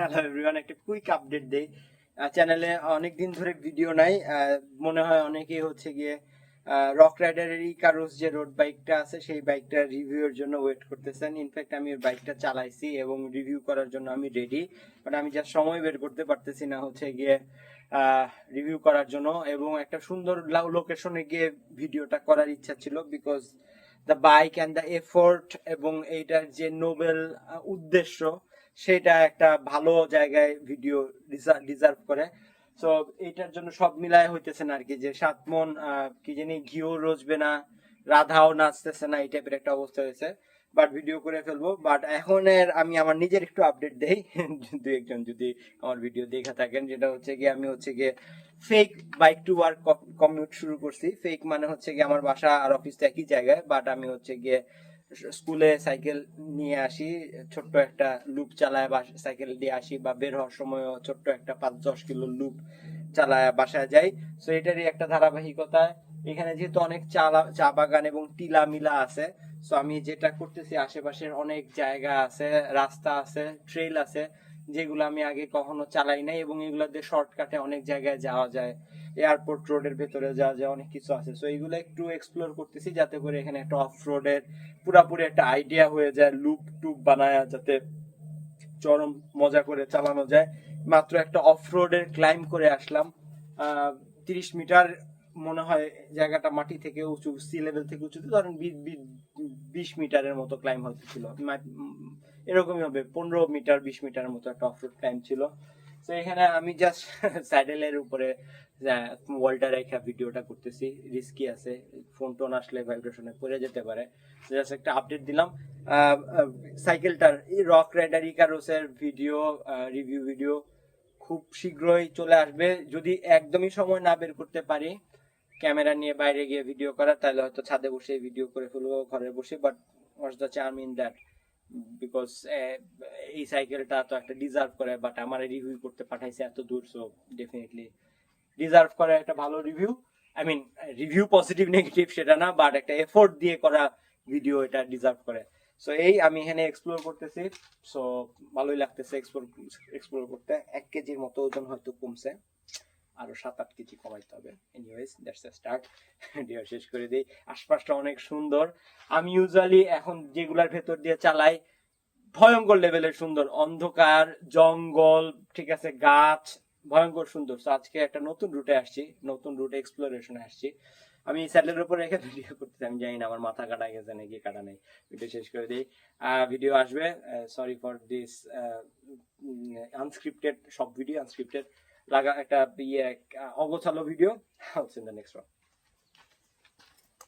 Hello everyone একটা quick update দেই। চ্যানেলে অনেক দিন ধরে ভিডিও নাই। মনে হয় অনেকেই হচ্ছে গিয়ে রক রাইডারের ইকারুস যে রোড বাইকটা আছে, সেই বাইকটা রিভিউর জন্য ওয়েট করতেছেন। ইনফ্যাক্ট আমি ওই বাইকটা চালাইছি এবং রিভিউ করার জন্য আমি রেডি বাট আমি যা সময় বের করতে পারতেছি না হচ্ছে গিয়ে রিভিউ করার জন্য। এবং একটা সুন্দর লোকেশনে গিয়ে ভিডিওটা করার ইচ্ছা ছিল because the bike and the effort এবং এইটার যে নোবেল উদ্দেশ্য সেটা একটা ভালো জায়গায় ভিডিও ডিজার্ভ করে। সো এইটার জন্য সব মিলায় হইতেছে না আর কি যে সাত মন কি জানি ঘিও রোজবে না, রাধাও নাচতেছে না, এই টাইপের একটা অবস্থা হয়েছে। বাট ভিডিও করে ফেলব। বাট এখন এর আমি আমার নিজের একটু আপডেট দেই। দু একজন যদি আমার ভিডিও দেখে থাকেন, যেটা হচ্ছে গিয়ে আমি হচ্ছে গিয়ে fake bike to work commute শুরু করছি। ফেক মানে হচ্ছে গিয়ে আমার বাসা আর অফিস একই জায়গায়। বাট আমি হচ্ছে গিয়ে স্কুলে সাইকেল নিয়ে আসি, ছোট্ট একটা লুপ চালায় বা সাইকেল দিয়ে আসি বা বের হওয়ার সময় ছোট্ট একটা পাঁচ দশ কিলো লুপ চালায় বাসায় যাই। সো এটারই একটা ধারাবাহিকতা। এখানে যেহেতু অনেক চালা, চা বাগান এবং টিলা মিলা আছে সো আমি যেটা করতেছি, আশেপাশের অনেক জায়গা আছে, রাস্তা আছে ট্রেল আছে যেগুলো আমি আগে কখনো চালাই নাই এবং এগুলো দিয়ে শর্টকাটে অনেক জায়গায় যাওয়া যায় এয়ারপোর্ট রোডের ভেতরে যাওয়া যায় অনেক কিছু আছে। সো এইগুলো একটু এক্সপ্লোর করতেছি যাতে করে এখানে একটা অফ রোডের পুরাপুরি একটা আইডিয়া হয়ে যায় লুপ টুপ বানায় যাতে চরম মজা করে চালানো যায়। মাত্র একটা অফ রোডের ক্লাইম করে আসলাম। তিরিশ মিটার মনে হয় জায়গাটা মাটি থেকে উঁচু সি লেভেল থেকে উঁচু ধরেন বিশ মিটারের মতো ক্লাইম হয়তো ছিল। মা- উম, এরকমই হবে, পনেরো মিটার, বিশ মিটারের মতো একটা অফ রোড ক্লাইম ছিল। তো এখানে আমি জাস্ট স্যাডেলের উপরে ওয়ালটা রেখা ভিডিওটা করতেছি রিস্কি আছে ফোন টোন আসলে ভাইব্রেশনে পড়ে যেতে পারে। জাস্ট একটা আপডেট দিলাম। সাইকেলটার রক রাইডার ইকারোসের ভিডিও রিভিউ ভিডিও খুব শীঘ্রই চলে আসবে। যদি একদমই সময় না বের করতে পারি ক্যামেরা নিয়ে বাইরে গিয়ে ভিডিও করা তাহলে হয়তো ছাদে বসে ভিডিও করে ফেলব, ঘরে বসে but what's the charm in that because এই সাইকেলটা তো একটা ডিজার্ভ করে বাট আমার রিভিউ করতে পাঠাইছে এত দূর সো ডেফিনেটলি ডিজার্ভ করে একটা ভালো review I mean review positive negative সেটা না বাট একটা এফোর্ট দিয়ে করা ভিডিও এটা ডিজার্ভ করে। সো এই আমি এখানে এক্সপ্লোর করতেছি সো ভালোই লাগতেছে এক্সপ্লোর এক্সপ্লোর করতে। এক কেজির মতো ওজন হয়তো কমছে। আরও সাত আট কেজি কমাইতে হবে। Anyways that's a start video শেষ করে দিই। আশপাশটা অনেক সুন্দর। আমি ইউজুয়ালি এখন যেগুলার ভেতর দিয়ে চালাই, ভয়ঙ্কর লেভেলের সুন্দর। অন্ধকার, জঙ্গল, ঠিক আছে, গাছ, ভয়ঙ্কর সুন্দর। তো আজকে একটা নতুন রুটে আসছি, নতুন রুটে এক্সপ্লোরেশনে আসছি। আমি স্যাটেলের উপর রেখে ভিডিও করতে আমি জানি না আমার মাথা কাটা গেছে নাকি, কাটা নেই। ভিডিও শেষ করে দিই। ভিডিও আসবে। সরি ফর দিস আনস্ক্রিপ্টেড সব ভিডিও আনস্ক্রিপ্টেড লাগা একটা ইয়ে অগোছালো ভিডিও হচ্ছে দ্য নেক্সট ওয়ান